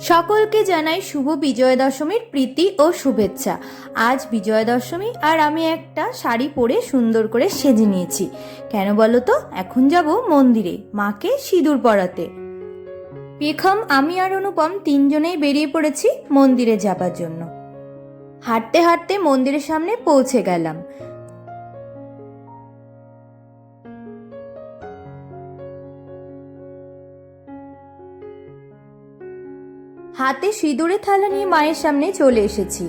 সকলকে জানাই শুভ বিজয়া দশমীর প্রীতি ও শুভেচ্ছা। আজ বিজয়া দশমী আর আমি একটা শাড়ি পরে সুন্দর করে সেজে নিয়েছি। কেন বলো তো? এখন যাব মন্দিরে, মাকে সিঁদুর পরাতে। পেখম, আমি আর অনুপম তিনজনেই বেরিয়ে পড়েছি মন্দিরে যাবার জন্য। হাঁটতে হাঁটতে মন্দিরের সামনে পৌঁছে গেলাম। হাতে সিঁদুরে থালা নিয়ে মায়ের সামনে চলে এসেছি।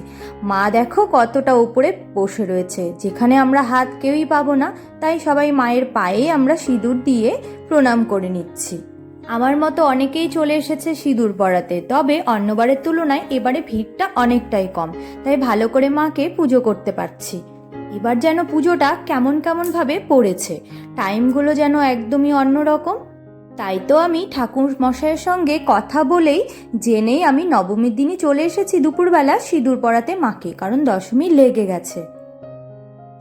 মা দেখো কতটা উপরে বসে রয়েছে। যেখানে আমরা হাত কেউই পাবো না, তাই সবাই মায়ের পায়ে আমরা সিঁদুর দিয়ে প্রণাম করে নিচ্ছি। আমার মতো অনেকেই চলে এসেছে সিঁদুর পরাতে, তবে অন্যবারের তুলনায় এবারে ভিড়টা অনেকটাই কম, তাই ভালো করে মাকে পুজো করতে পারছি। এবার যেন পুজোটা কেমন কেমন ভাবে পড়েছে, টাইমগুলো যেন একদমই অন্যরকম তাই তো আমি ঠাকুর মশাইয়ের সঙ্গে কথা বলেই জেনেই আমি নবমীর দিনই চলে এসেছি দুপুরবেলা সিঁদুর পরাতে মাকে, কারণ দশমী লেগে গেছে।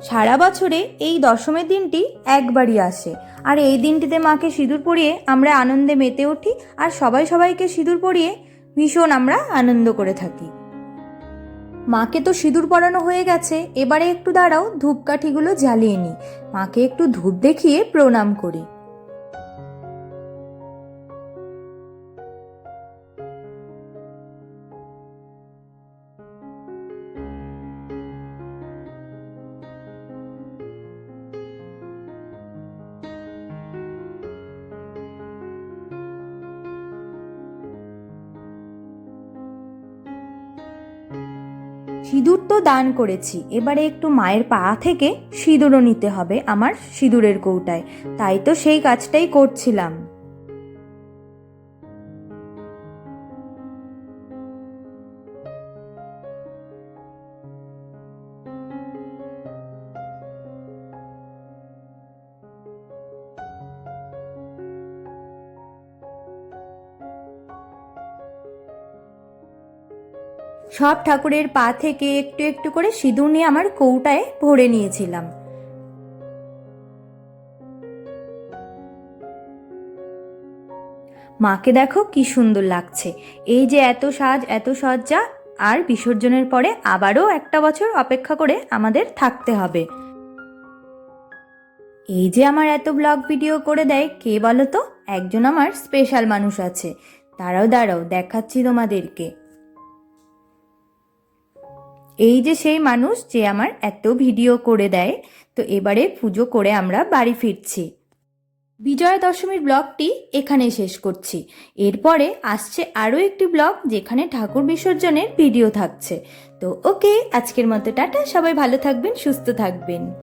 সারা বছরে এই দশমের দিনটি একবারই আসে, আর এই দিনটিতে মাকে সিঁদুর পরিয়ে আমরা আনন্দে মেতে উঠি, আর সবাই সবাইকে সিঁদুর পরিয়ে ভীষণ আমরা আনন্দ করে থাকি। মাকে তো সিঁদুর পরানো হয়ে গেছে, এবারে একটু দাঁড়াও, ধূপকাঠিগুলো জ্বালিয়ে নিই। মাকে একটু ধূপ দেখিয়ে প্রণাম করি। সিঁদুর তো দান করেছি। এবারে একটু মায়ের পা থেকে সিঁদুরও নিতে হবে আমার সিঁদুরের কৌটায়। তাই তো সেই কাজটাই করছিলাম। সব ঠাকুরের পা থেকে একটু একটু করে সিঁদুর নিয়ে আমার কৌটায় ভরে নিয়েছিলাম। মাকে দেখো কি সুন্দর লাগছে। এই যে এত সাজ, এত সজ্জা, আর বিসর্জনের পরে আবারও একটা বছর অপেক্ষা করে আমাদের থাকতে হবে। এই যে আমার এত ব্লগ ভিডিও করে দেয়, কে বলো তো? একজন আমার স্পেশাল মানুষ আছে। দাঁড়াও দাঁড়াও, দেখাচ্ছি তোমাদেরকে। এই যে সেই মানুষ যে আমার এত ভিডিও করে দেয়, তো এবারে পুজো করে আমরা বাড়ি ফিরছি। বিজয়া দশমীর ব্লগটি এখানে শেষ করছি। এরপরে আসছে আরও একটি ব্লগ যেখানে ঠাকুর বিসর্জনের ভিডিও থাকছে। তো ওকে, আজকের মতো টাটা, সবাই ভালো থাকবেন, সুস্থ থাকবেন।